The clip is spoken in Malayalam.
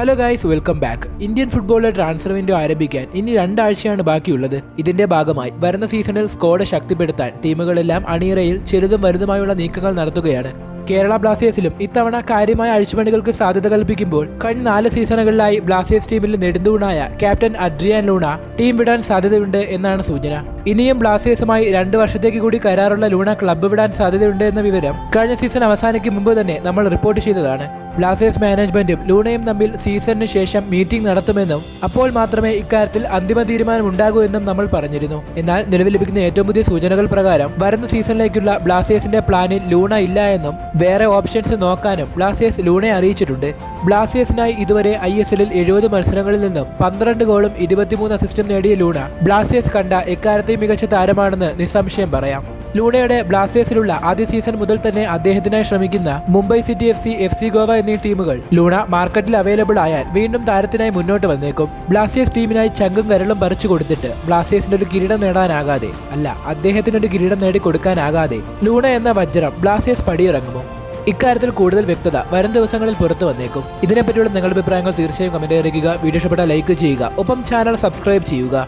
Hello guys welcome back Indian ഫുട്ബോളിലെ ട്രാൻസ്ഫർ വിൻഡോ ആരംഭിക്കാൻ ഇനി രണ്ടാഴ്ചയാണ് ബാക്കിയുള്ളത്. ഇതിന്റെ ഭാഗമായി വരുന്ന സീസണിൽ സ്കോഡ് ശക്തിപ്പെടുത്താൻ ടീമുകളെല്ലാം അണിയറയിൽ ചെറുതും വലുതുമായുള്ള നീക്കങ്ങൾ നടത്തുകയാണ്. കേരള ബ്ലാസ്റ്റേഴ്സിലും ഇത്തവണ കാര്യമായ അഴിച്ചുപണികൾക്ക് സാധ്യത കൽപ്പിക്കുമ്പോൾ കഴിഞ്ഞ നാല് സീസണുകളിലായി ബ്ലാസ്റ്റേഴ്സ് ടീമിൽ നെടുന്തൂണായ ക്യാപ്റ്റൻ അഡ്രിയാൻ ലൂണ ടീം വിടാൻ സാധ്യതയുണ്ട് എന്നാണ് സൂചന. ഇനിയും ബ്ലാസ്റ്റേഴ്സുമായി രണ്ട് വർഷത്തേക്ക് കൂടി കരാറുള്ള ലൂണ ക്ലബ്ബ് വിടാൻ സാധ്യതയുണ്ട് എന്ന വിവരം കഴിഞ്ഞ സീസൺ അവസാനിക്കും മുമ്പ് തന്നെ നമ്മൾ റിപ്പോർട്ട് ചെയ്തതാണ്. ബ്ലാസ്റ്റേഴ്സ് മാനേജ്മെന്റും ലൂണയും തമ്മിൽ സീസണിന് ശേഷം മീറ്റിംഗ് നടത്തുമെന്നും അപ്പോൾ മാത്രമേ ഇക്കാര്യത്തിൽ അന്തിമ തീരുമാനം ഉണ്ടാകൂ എന്നും നമ്മൾ പറഞ്ഞിരുന്നു. എന്നാൽ നിലവിൽ ലഭിക്കുന്ന ഏറ്റവും പുതിയ സൂചനകൾ പ്രകാരം വരുന്ന സീസണിലേക്കുള്ള ബ്ലാസ്റ്റേഴ്സിന്റെ പ്ലാനിൽ ലൂണ ഇല്ല എന്നും വേറെ ഓപ്ഷൻസ് നോക്കാനും ബ്ലാസ്റ്റേഴ്സ് ലൂണയെ അറിയിച്ചിട്ടുണ്ട്. ബ്ലാസ്റ്റേഴ്സിനായി ഇതുവരെ ഐ എസ് എല്ലിൽ എഴുപത് മത്സരങ്ങളിൽ നിന്നും പന്ത്രണ്ട് ഗോളും ഇരുപത്തിമൂന്ന് അസിസ്റ്റും നേടിയ ലൂണ ബ്ലാസ്റ്റേഴ്സ് കണ്ട എക്കാലത്തെയും മികച്ച താരമാണെന്ന് നിസ്സംശയം പറയാം. ലൂണയുടെ ബ്ലാസ്റ്റേഴ്സിലുള്ള ആദ്യ സീസൺ മുതൽ തന്നെ അദ്ദേഹത്തിനായി ശ്രമിക്കുന്ന Mumbai city F C F C Goa എന്നീ ടീമുകൾ ലൂണ മാർക്കറ്റിൽ അവൈലബിൾ ആയാൽ വീണ്ടും താരത്തിനായി മുന്നോട്ട് വന്നേക്കും. ബ്ലാസ്റ്റേഴ്സ് ടീമിനായി ചങ്കും കരളും പറിച്ചു കൊടുത്തിട്ട് ബ്ലാസ്റ്റേഴ്സിന് ഒരു കിരീടം നേടാനാകാതെ അല്ല അദ്ദേഹത്തിന് ഒരു കിരീടം നേടി കൊടുക്കാനാകാതെ ലൂണ എന്ന വജ്രം ബ്ലാസ്റ്റേഴ്സ് പടിയിറങ്ങുമോ? ഇക്കാര്യത്തിൽ കൂടുതൽ വ്യക്തത വരും ദിവസങ്ങളിൽ പുറത്തു വന്നേക്കും. ഇതിനെപ്പറ്റിയുള്ള നിങ്ങളുടെ അഭിപ്രായങ്ങൾ തീർച്ചയായും കമന്റ് അറിയിക്കുക വീഡിയോ ഇഷ്ടപ്പെട്ടാൽ ലൈക്ക് ചെയ്യുക. ഒപ്പം ചാനൽ സബ്സ്ക്രൈബ് ചെയ്യുക.